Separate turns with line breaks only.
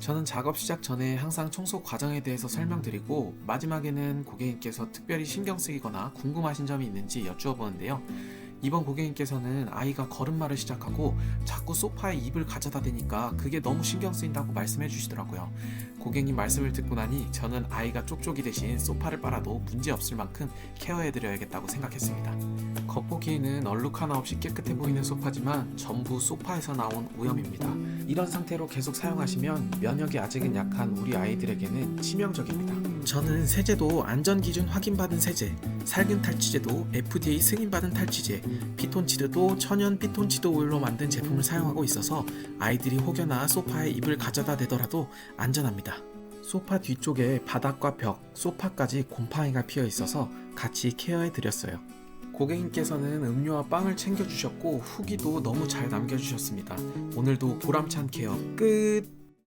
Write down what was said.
저는 작업 시작 전에 항상 청소 과정에 대해서 설명드리고 마지막에는 고객님께서 특별히 신경 쓰이거나 궁금하신 점이 있는지 여쭈어 보는데요. 이번 고객님께서는 아이가 걸음마를 시작하고 자꾸 소파에 입을 가져다 대니까 그게 너무 신경 쓰인다고 말씀해 주시더라고요. 고객님 말씀을 듣고 나니 저는 아이가 쪽쪽이 대신 소파를 빨아도 문제 없을 만큼 케어해 드려야겠다고 생각했습니다. 겉보기에는 얼룩 하나 없이 깨끗해 보이는 소파지만 전부 소파에서 나온 오염입니다. 이런 상태로 계속 사용하시면 면역이 아직은 약한 우리 아이들에게는 치명적입니다. 저는 세제도 안전기준 확인받은 세제, 살균 탈취제도 FDA 승인받은 탈취제, 피톤치드도 천연 피톤치드 오일로 만든 제품을 사용하고 있어서 아이들이 혹여나 소파에 입을 가져다 대더라도 안전합니다. 소파 뒤쪽에 바닥과 벽, 소파까지 곰팡이가 피어 있어서 같이 케어해 드렸어요. 고객님께서는 음료와 빵을 챙겨주셨고 후기도 너무 잘 남겨주셨습니다. 오늘도 보람찬 케어 끝!